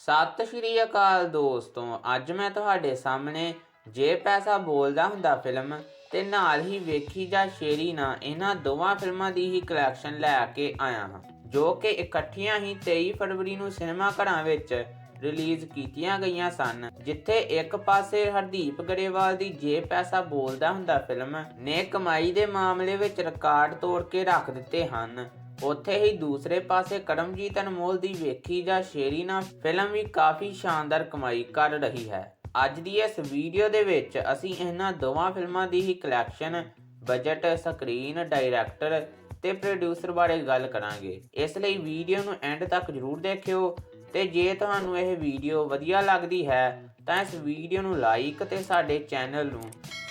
ਸਤਿ ਸ਼੍ਰੀ ਅਕਾਲ ਦੋਸਤੋ, ਅੱਜ ਮੈਂ ਤੁਹਾਡੇ ਸਾਹਮਣੇ ਜੇ ਪੈਸਾ ਬੋਲਦਾ ਹੁੰਦਾ ਫਿਲਮ ਤੇ ਨਾਲ ਹੀ ਵੇਖੀ ਜਾ ਸ਼ੇਰੀ ਨਾ ਇਹਨਾਂ ਦੋਵਾਂ ਫਿਲਮਾਂ ਦੀ ਹੀ ਕਲੈਕਸ਼ਨ ਲੈ ਕੇ ਆਇਆ ਹਾਂ, ਜੋ ਕਿ ਇਕੱਠੀਆਂ ਹੀ 23 ਫਰਵਰੀ ਨੂੰ ਸਿਨੇਮਾ ਘਰਾਂ ਵਿੱਚ ਰਿਲੀਜ਼ ਕੀਤੀਆਂ ਗਈਆਂ ਸਨ, ਜਿੱਥੇ ਇੱਕ ਪਾਸੇ ਹਰਦੀਪ ਗਰੇਵਾਲ ਦੀ ਜੇ ਪੈਸਾ ਬੋਲਦਾ ਹੁੰਦਾ ਫਿਲਮ ਨੇ ਕਮਾਈ ਦੇ ਮਾਮਲੇ ਵਿੱਚ ਰਿਕਾਰਡ ਤੋੜ ਕੇ ਰੱਖ ਦਿੱਤੇ ਹਨ। ਉੱਥੇ ਹੀ ਦੂਸਰੇ ਪਾਸੇ ਕਰਮਜੀਤ ਅਨਮੋਲ ਦੀ ਵੇਖੀ ਜਾਂ ਸ਼ੇਰੀ ਨਾਲ ਫਿਲਮ ਵੀ ਕਾਫੀ ਸ਼ਾਨਦਾਰ ਕਮਾਈ ਕਰ ਰਹੀ ਹੈ। ਅੱਜ ਦੀ ਇਸ ਵੀਡੀਓ ਦੇ ਵਿੱਚ ਅਸੀਂ ਇਹਨਾਂ ਦੋਵਾਂ ਫਿਲਮਾਂ ਦੀ ਹੀ ਕਲੈਕਸ਼ਨ ਬਜਟ ਸਕਰੀਨ ਡਾਇਰੈਕਟਰ ਤੇ ਪ੍ਰੋਡਿਊਸਰ ਬਾਰੇ ਗੱਲ ਕਰਾਂਗੇ। ਇਸ ਲਈ ਵੀਡੀਓ ਨੂੰ ਐਂਡ ਤੱਕ ਜਰੂਰ ਦੇਖਿਓ ਤੇ ਜੇ ਤੁਹਾਨੂੰ ਇਹ ਵੀਡੀਓ ਵਧੀਆ ਲੱਗਦੀ ਹੈ ਤਾਂ ਇਸ ਵੀਡੀਓ ਨੂੰ ਲਾਈਕ ਤੇ ਸਾਡੇ ਚੈਨਲ ਨੂੰ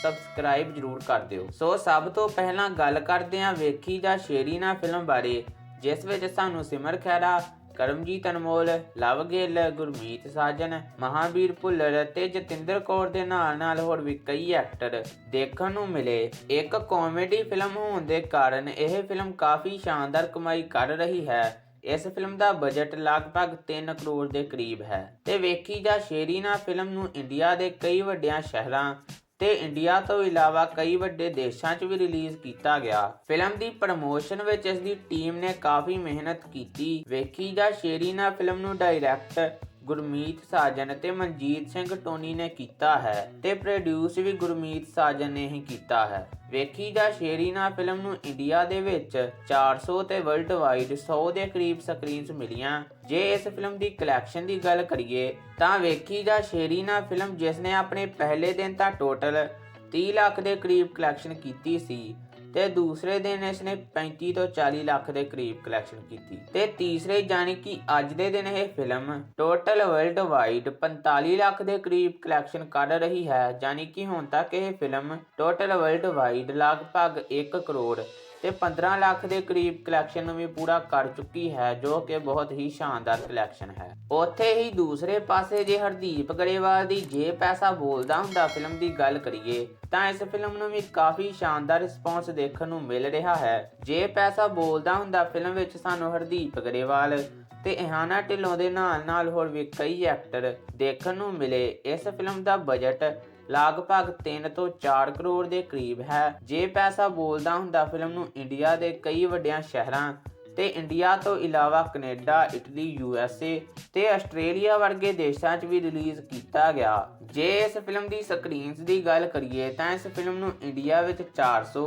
ਸਬਸਕ੍ਰਾਈਬ ਜਰੂਰ ਕਰ ਦਿਓ। ਸੋ ਸਭ ਤੋਂ ਪਹਿਲਾਂ ਗੱਲ ਕਰਦੇ ਹਾਂ ਵੇਖੀ ਜਾਂ ਸ਼ੇਰੀ ਨਾ ਫਿਲਮ ਬਾਰੇ, ਜਿਸ ਵਿੱਚ ਸਾਨੂੰ ਸਿਮਰ ਖੈਰਾ ਕਰਮਜੀਤ ਅਨਮੋਲ, ਲਵ ਗਿੱਲ, ਗੁਰਮੀਤ ਸਾਜਨ, ਮਹਾਵੀਰ ਭੁੱਲਰ ਤੇ ਜਤਿੰਦਰ ਕੌਰ ਦੇ ਨਾਲ ਨਾਲ ਹੋਰ ਵੀ ਕਈ ਐਕਟਰ ਦੇਖਣ ਨੂੰ ਮਿਲੇ। ਇੱਕ ਕਾਮੇਡੀ ਫਿਲਮ ਹੋਣ ਦੇ ਕਾਰਨ ਇਹ ਫਿਲਮ ਕਾਫੀ ਸ਼ਾਨਦਾਰ ਕਮਾਈ ਕਰ ਰਹੀ ਹੈ। ਇਸ ਫਿਲਮ ਦਾ ਬਜਟ ਲਗਭਗ 3 ਕਰੋੜ ਦੇ ਕਰੀਬ ਹੈ। ਤੇ ਵੇਖੀ ਜਾ ਸ਼ੇਰੀਨਾ ਫਿਲਮ ਨੂੰ ਇੰਡੀਆ ਦੇ ਕਈ ਵੱਡਿਆਂ ਸ਼ਹਿਰਾਂ ਤੇ ਇੰਡੀਆ ਤੋਂ ਇਲਾਵਾ ਕਈ ਵੱਡੇ ਦੇਸ਼ਾਂ 'ਚ ਵੀ ਰਿਲੀਜ਼ ਕੀਤਾ ਗਿਆ। ਫਿਲਮ ਦੀ ਪ੍ਰਮੋਸ਼ਨ ਵਿੱਚ ਇਸ ਦੀ ਟੀਮ ਨੇ ਕਾਫੀ ਮਿਹਨਤ ਕੀਤੀ। ਵੇਖੀ ਜਾ ਸ਼ੇਰੀਨਾ ਫਿਲਮ ਨੂੰ ਡਾਇਰੈਕਟ ਗੁਰਮੀਤ ਸਾਜਨ ਅਤੇ ਮਨਜੀਤ ਸਿੰਘ ਟੋਨੀ ਨੇ ਕੀਤਾ ਹੈ ਤੇ ਪ੍ਰੋਡਿਊਸ ਵੀ ਗੁਰਮੀਤ ਸਾਜਨ ਨੇ ਹੀ ਕੀਤਾ ਹੈ। ਵੇਖੀ ਜਾ ਸ਼ੇਰੀਨਾ ਫਿਲਮ ਨੂੰ ਇੰਡੀਆ ਦੇ ਵਿੱਚ 400 ਤੇ ਵਰਲਡ ਵਾਈਡ 100 ਦੇ ਕਰੀਬ ਸਕਰੀਨਸ ਮਿਲੀਆਂ। ਜੇ ਇਸ ਫਿਲਮ ਦੀ ਕਲੈਕਸ਼ਨ ਦੀ ਗੱਲ ਕਰੀਏ, ਤਾਂ ਵੇਖੀ ਜਾ ਸ਼ੇਰੀਨਾ ਫਿਲਮ ਜਿਸ ਨੇ ਆਪਣੇ ਪਹਿਲੇ ਦਿਨ ਤਾਂ ਟੋਟਲ 30 ਲੱਖ ਦੇ ਕਰੀਬ ਕਲੈਕਸ਼ਨ ਕੀਤੀ ਸੀ। ਤੇ ਦੂਸਰੇ ਦਿਨ ਇਸ ਨੇ 35 ਤੋਂ 40 ਲੱਖ ਦੇ ਕਰੀਬ ਕਲੈਕਸ਼ਨ ਕੀਤੀ। ਤੇ ਤੀਸਰੇ ਜਾਨੀ ਕਿ ਅੱਜ ਦੇ ਦਿਨ ਇਹ film total world wide 45 lakh ਦੇ ਕਰੀਬ ਕਲੈਕਸ਼ਨ ਕਰ ਰਹੀ ਹੈ। ਜਾਨੀ ਕਿ ਹੁਣ ਤੱਕ ਇਹ ਫਿਲਮ ਟੋਟਲ ਵਰਲਡ ਵਾਈਡ ਲਗਭਗ 1 ਕਰੋੜ ਤੇ 15 ਲੱਖ ਦੇ ਕਰੀਬ ਕਲੈਕਸ਼ਨ ਨੂੰ ਵੀ ਪੂਰਾ ਕਰ ਚੁੱਕੀ ਹੈ, ਜੋ ਕਿ ਬਹੁਤ ਹੀ ਸ਼ਾਨਦਾਰ ਕਲੈਕਸ਼ਨ ਹੈ। ਉੱਥੇ ਹੀ ਦੂਸਰੇ ਪਾਸੇ ਜੇ ਹਰਦੀਪ ਗਰੇਵਾਲ ਦੀ ਜੇ ਪੈਸਾ ਬੋਲਦਾ ਹੁੰਦਾ ਫਿਲਮ ਦੀ ਗੱਲ ਕਰੀਏ, ਤਾਂ ਇਸ ਫਿਲਮ ਨੂੰ ਵੀ ਕਾਫੀ ਸ਼ਾਨਦਾਰ ਰਿਸਪੌਂਸ ਦੇਖਣ ਨੂੰ ਮਿਲ ਰਿਹਾ ਹੈ। ਜੇ ਪੈਸਾ ਬੋਲਦਾ ਹੁੰਦਾ ਫਿਲਮ ਵਿੱਚ ਸਾਨੂੰ ਹਰਦੀਪ ਗਰੇਵਾਲ ਤੇ ਇਹਾਨਾ ਢਿੱਲੋਂ ਦੇ ਨਾਲ ਨਾਲ ਹੋਰ ਵੀ ਕਈ ਐਕਟਰ ਦੇਖਣ ਨੂੰ ਮਿਲੇ, ਇਸ ਫਿਲਮ ਦਾ ਬਜਟ ਲਗਭਗ 3 ਤੋਂ 4 ਕਰੋੜ ਦੇ ਕਰੀਬ ਹੈ। ਜੇ ਪੈਸਾ ਬੋਲਦਾ ਹੁੰਦਾ ਫਿਲਮ ਨੂੰ ਇੰਡੀਆ ਦੇ ਕਈ ਵੱਡਿਆਂ ਸ਼ਹਿਰਾਂ ਤੇ ਇੰਡੀਆ ਤੋਂ ਇਲਾਵਾ Canada, Italy, U S A ਤੇ ਆਸਟ੍ਰੇਲੀਆ ਵਰਗੇ ਦੇਸ਼ਾਂ 'ਚ ਵੀ ਰਿਲੀਜ਼ ਕੀਤਾ ਗਿਆ। ਜੇ ਇਸ ਫਿਲਮ ਦੀ ਸਕਰੀਨਸ ਦੀ ਗੱਲ ਕਰੀਏ ਤਾਂ ਇਸ ਫਿਲਮ ਨੂੰ ਇੰਡੀਆ ਵਿੱਚ 400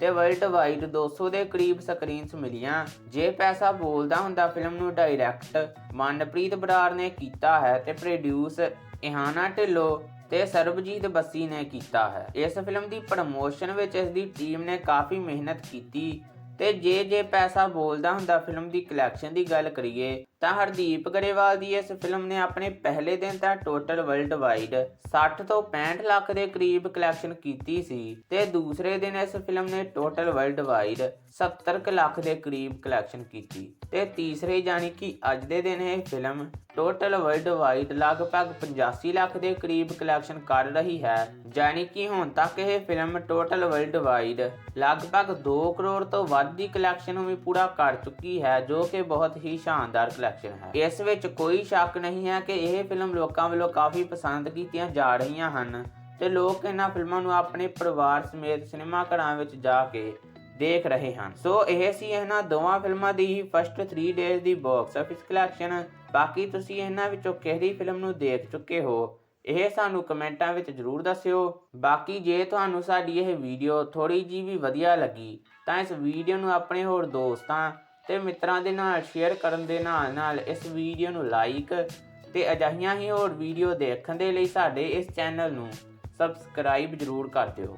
ਤੇ ਵਰਲਡ ਵਾਈਡ 200 ਦੇ ਕਰੀਬ ਸਕਰੀਨਸ ਮਿਲੀਆਂ। ਜੇ ਪੈਸਾ ਬੋਲਦਾ ਹੁੰਦਾ ਫਿਲਮ ਨੂੰ ਡਾਇਰੈਕਟ ਮਨਪ੍ਰੀਤ ਬਰਾੜ ਨੇ ਕੀਤਾ ਹੈ ਤੇ ਪ੍ਰੋਡਿਊਸ ਇਹਾਨਾ ਢਿੱਲੋਂ ਤੇ ਸਰਬਜੀਤ ਬੱਸੀ ਨੇ ਕੀਤਾ ਹੈ। ਇਸ ਫਿਲਮ ਦੀ ਪ੍ਰਮੋਸ਼ਨ ਵਿੱਚ ਇਸ ਦੀ ਟੀਮ ਨੇ ਕਾਫੀ ਮਿਹਨਤ ਕੀਤੀ ਤੇ ਜੇ ਜੇ ਪੈਸਾ ਬੋਲਦਾ ਹੁੰਦਾ ਫਿਲਮ ਦੀ ਕਲੈਕਸ਼ਨ ਦੀ ਗੱਲ ਕਰੀਏ ਤਾਂ ਹਰਦੀਪ ਗਰੇਵਾਲ ਦੀ ਇਸ ਫਿਲਮ ਨੇ ਆਪਣੇ ਪਹਿਲੇ ਦਿਨ ਤਾਂ ਟੋਟਲ ਵਰਲਡ ਵਾਈਡ 60 ਤੋਂ 65 ਲੱਖ ਦੇ ਕਰੀਬ ਕਲੈਕਸ਼ਨ ਕੀਤੀ ਸੀ ਤੇ ਦੂਸਰੇ ਦਿਨ ਇਸ ਫਿਲਮ ਨੇ ਟੋਟਲ ਵਰਲਡ ਵਾਈਡ 70 ਕੁ ਲੱਖ ਦੇ ਕਰੀਬ ਕਲੈਕਸ਼ਨ ਕੀਤੀ ਤੇ ਤੀਸਰੇ ਜਾਨੀ ਕਿ ਅੱਜ ਦੇ ਦਿਨ ਇਹ ਫਿਲਮ ਟੋਟਲ ਵਰਲਡ ਵਾਈਡ ਲਗਭਗ 85 ਲੱਖ ਦੇ ਕਰੀਬ ਕਲੈਕਸ਼ਨ ਕਰ ਰਹੀ ਹੈ। ਜਾਨੀ ਕਿ ਹੁਣ ਤੱਕ ਇਹ ਫਿਲਮ ਟੋਟਲ ਵਰਲਡ ਵਾਈਡ ਲਗਭਗ 2 ਕਰੋੜ ਤੋਂ ਵੱਧ ਦੀ ਕਲੈਕਸ਼ਨ ਨੂੰ ਵੀ ਪੂਰਾ ਕਰ ਚੁੱਕੀ ਹੈ, ਜੋ ਕਿ ਬਹੁਤ ਹੀ ਸ਼ਾਨਦਾਰ ਕਲੈਕਸ਼ਨ ਹੈ। ਇਸ ਵਿੱਚ ਕੋਈ ਸ਼ੱਕ ਨਹੀਂ ਹੈ ਕਿ ਇਹ ਫਿਲਮ ਲੋਕਾਂ ਵੱਲੋਂ ਕਾਫੀ ਪਸੰਦ ਕੀਤੀਆਂ ਜਾ ਰਹੀਆਂ ਹਨ ਤੇ ਲੋਕ ਇਹਨਾਂ ਫਿਲਮਾਂ ਨੂੰ ਆਪਣੇ ਪਰਿਵਾਰ ਸਮੇਤ ਸਿਨੇਮਾ ਘਰਾਂ ਵਿੱਚ ਜਾ ਕੇ ਦੇਖ ਰਹੇ ਹਨ। ਸੋ ਇਹ ਸੀ ਇਹਨਾਂ ਦੋਵਾਂ ਫਿਲਮਾਂ ਦੀ ਫਸਟ 3 ਡੇਜ਼ ਦੀ ਬਾਕਸ ਆਫਿਸ ਕਲੈਕਸ਼ਨ ਬਾਕੀ ਤੁਸੀਂ ਇਹਨਾਂ ਵਿੱਚੋਂ ਕਿਹੜੀ ਫਿਲਮ ਨੂੰ ਦੇਖ ਚੁੱਕੇ ਹੋ, ਇਹ ਸਾਨੂੰ ਕਮੈਂਟਾਂ ਵਿੱਚ ਜਰੂਰ ਦੱਸਿਓ। ਬਾਕੀ ਜੇ ਤੁਹਾਨੂੰ ਸਾਡੀ ਇਹ ਵੀਡੀਓ ਥੋੜੀ ਜੀ ਵੀ ਵਧੀਆ ਲੱਗੀ, ਤਾਂ ਇਸ ਵੀਡੀਓ ਨੂੰ ਆਪਣੇ ਹੋਰ ਦੋਸਤਾਂ ਤੇ ਮਿੱਤਰਾਂ ਦੇ ਨਾਲ ਸ਼ੇਅਰ ਕਰਨ ਦੇ ਨਾਲ ਨਾਲ ਇਸ ਵੀਡੀਓ ਨੂੰ ਲਾਈਕ ਤੇ ਅਜਿਹੀਆਂ ਹੀ ਹੋਰ ਵੀਡੀਓ ਦੇਖਣ ਦੇ ਲਈ ਸਾਡੇ ਇਸ ਚੈਨਲ ਨੂੰ ਸਬਸਕ੍ਰਾਈਬ ਜਰੂਰ ਕਰ ਦਿਓ।